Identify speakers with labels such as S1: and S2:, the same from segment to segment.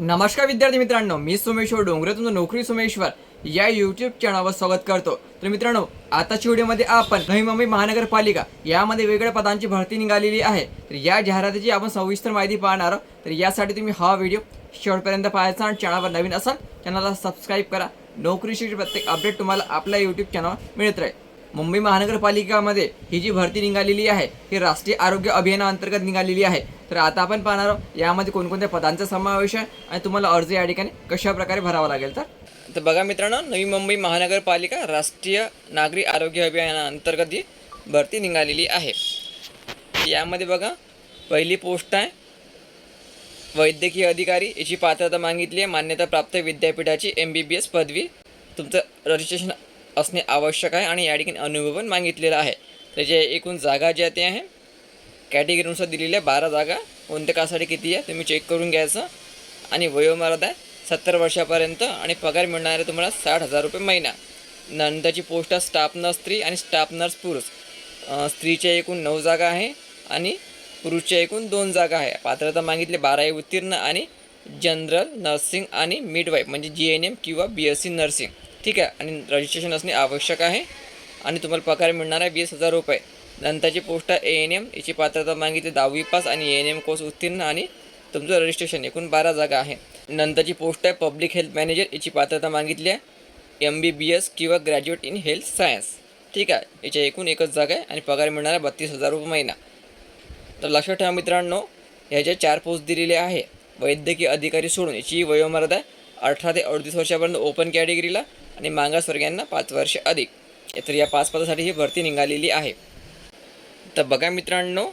S1: नमस्कार विद्यार्थी मित्रांनो मी सोमेश्वर डोंगरे तुमचं नोकरी सोमेश्वर या युट्यूब चॅनलवर स्वागत करतो. तर मित्रांनो आताच्या व्हिडिओमध्ये आपण नवी मुंबई महानगरपालिका यामध्ये वेगवेगळ्या पदांची भरती निघालेली आहे. तर या जाहिरातीची आपण सविस्तर माहिती पाहणार आहोत. तर यासाठी तुम्ही हा व्हिडिओ शेवटपर्यंत पाहायचा आणि चॅनलवर नवीन असाल चॅनलला सबस्क्राईब करा. नोकरीशी प्रत्येक अपडेट तुम्हाला आपल्या युट्यूब चॅनलवर मिळत राहील. मुंबई महानगरपालिकामध्ये ही जी भरती निघालेली आहे ही राष्ट्रीय आरोग्य अभियानाअंतर्गत निघालेली आहे. तर आता आपण पाहणार आहोत यामध्ये कोणकोणत्या पदांचा समावेश आहे आणि तुम्हाला अर्ज या ठिकाणी कशाप्रकारे भरावा लागेल तर? तर बघा मित्रांनो नवी मुंबई महानगरपालिका राष्ट्रीय नागरी आरोग्य अभियानाअंतर्गत ही भरती निघालेली आहे. यामध्ये बघा पहिली पोस्ट आहे वैद्यकीय अधिकारी याची पात्रता मागितली आहे मान्यता प्राप्त विद्यापीठाची एम बी बी एस पदवी. तुमचं रजिस्ट्रेशन असणे आवश्यक आहे आणि या ठिकाणी अनुभव पण मागितलेला आहे. त्याचे एकूण जागा ज्या ते आहे कॅटेगरीनुसार दिलेल्या बारा जागा कोणत्या कासाठी किती आहे तुम्ही चेक करून घ्यायचं. आणि वयोमर्यादा आहे सत्तर वर्षापर्यंत आणि पगार मिळणार आहे तुम्हाला साठ हजार रुपये महिना. नंतरची पोस्ट आहे स्टाफ नर्स स्त्री आणि स्टाफ नर्स पुरुष. स्त्रीच्या एकूण नऊ जागा आहे आणि पुरुषच्या एकूण दोन जागा आहे. पात्रता मागितली बारावी उत्तीर्ण आणि जनरल नर्सिंग आणि मिडवाईफ म्हणजे जी एन एम किंवा बी एस सी नर्सिंग ठीक आहे. आणि रजिस्ट्रेशन असणे आवश्यक आहे. आणि तुम्हाला पगार मिळणार आहे वीस हजार रुपये. नंतरची पोस्ट आहे ए एन एम याची पात्रता मागितली दहावी पास आणि ए एन एम कोर्स उत्तीर्ण आणि तुमचं रजिस्ट्रेशन एकूण बारा जागा आहे. नंतरची पोस्ट आहे पब्लिक हेल्थ मॅनेजर याची पात्रता मागितली आहे एम बी बी एस किंवा ग्रॅज्युएट इन हेल्थ सायन्स ठीक आहे. याच्या एकूण एकच जागा आहे आणि पगार मिळणार आहे बत्तीस हजार रुपये महिना. तर लक्षात ठेवा मित्रांनो ह्याच्या चार पोस्ट दिलेले आहे वैद्यकीय अधिकारी सोडून याची वयोमर्यादा आहे अठरा ते अडतीस वर्षापर्यंत ओपन कॅटेगरीला आणि मागासवर्गीयांना पाच वर्ष अधिक. तर या पाच पदासाठी ही भरती निघालेली आहे. तर बघा मित्रांनो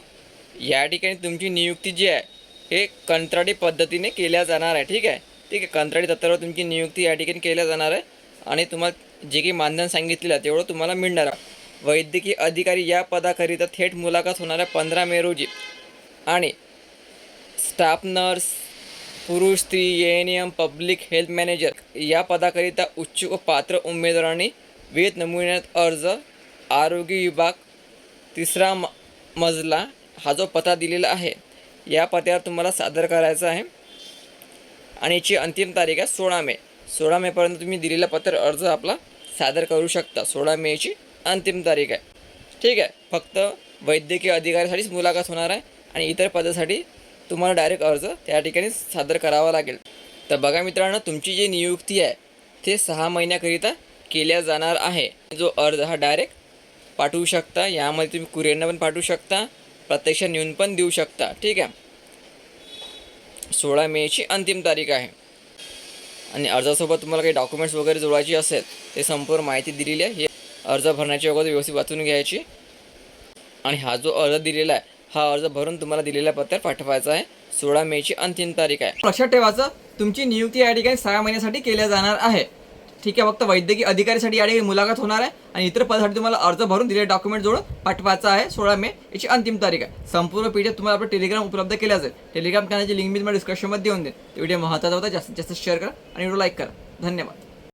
S1: या ठिकाणी तुमची नियुक्ती जी आहे हे कंत्राटी पद्धतीने केल्या जाणार आहे. ठीक आहे? ठीक आहे कंत्राटी तत्त्वावर तुमची नियुक्ती या ठिकाणी केल्या जाणार आहे. आणि तुम्हाला जे काही मानधन सांगितलेलं आहे तेवढं तुम्हाला मिळणार आहे. वैद्यकीय अधिकारी या पदाकरिता थेट मुलाखत होणार आहे पंधरा मे रोजी. आणि स्टाफ नर्स पुरुष स्त्री A N M public health manager या पदाकरिता उच्च पात्र उमेदवारांनी वेद नमुन्यात अर्ज आरोग्य विभाग तिसरा म मजला हा जो पत्ता दिलेला आहे या पत्त्यावर तुम्हाला सादर करायचा आहे. आणि याची अंतिम तारीख आहे सोळा मे. सोळा मेपर्यंत तुम्ही दिलेला पत्र अर्ज आपला सादर करू शकता. सोळा मेची अंतिम तारीख आहे. ठीक आहे. फक्त वैद्यकीय अधिकाऱ्यासाठीच मुलाखत होणार आहे आणि इतर पदासाठी तुम्हाला डायरेक्ट अर्ज त्या ठिकाणी सादर करावा लागेल. तर बघा मित्रांनो तुमची जी नियुक्ती आहे ते सहा महिन्याकरिता केल्या जाणार आहे. जो अर्ज हा डायरेक्ट पाठवू शकता यामध्ये तुम्ही कुरिअरनं पण पाठवू शकता प्रत्यक्ष नेऊन पण देऊ शकता. ठीक आहे? सोळा मेची अंतिम तारीख आहे. आणि अर्जासोबत तुम्हाला काही डॉक्युमेंट्स वगैरे जोडायची असेल ते संपूर्ण माहिती दिलेली आहे. हे अर्ज भरण्याच्या अगोदर व्यवस्थित वाचून घ्यायची. आणि हा जो अर्ज दिलेला आहे हा अर्ज भरून तुम्हाला दिलेल्या पत्त्यावर पाठवायचा आहे. सोळा मेची अंतिम तारीख आहे. लक्षात ठेवायचं तुमची नियुक्ती या ठिकाणी सहा महिन्यासाठी केल्या जाणार आहे. ठीक आहे फक्त वैद्यकीय अधिकारीसाठी या ठिकाणी मुलाखत होणार आहे आणि इतर पदासाठी तुम्हाला अर्ज भरून दिलेले डॉक्युमेंट जोडून पाठवायचा आहे सोळा मे याची अंतिम तारीख आहे. संपूर्ण पी तुम्हाला आपलं टेलिग्राम उपलब्ध केला जाईल टेलिग्राम चॅनलची लिंक मी तुम्हाला डिस्क्रिप्शनमध्ये देऊन देईन. तो व्हिडिओ महत्त्वाचा होता जास्तीत जास्त शेअर करा आणि व्हिडिओ लाईक करा. धन्यवाद.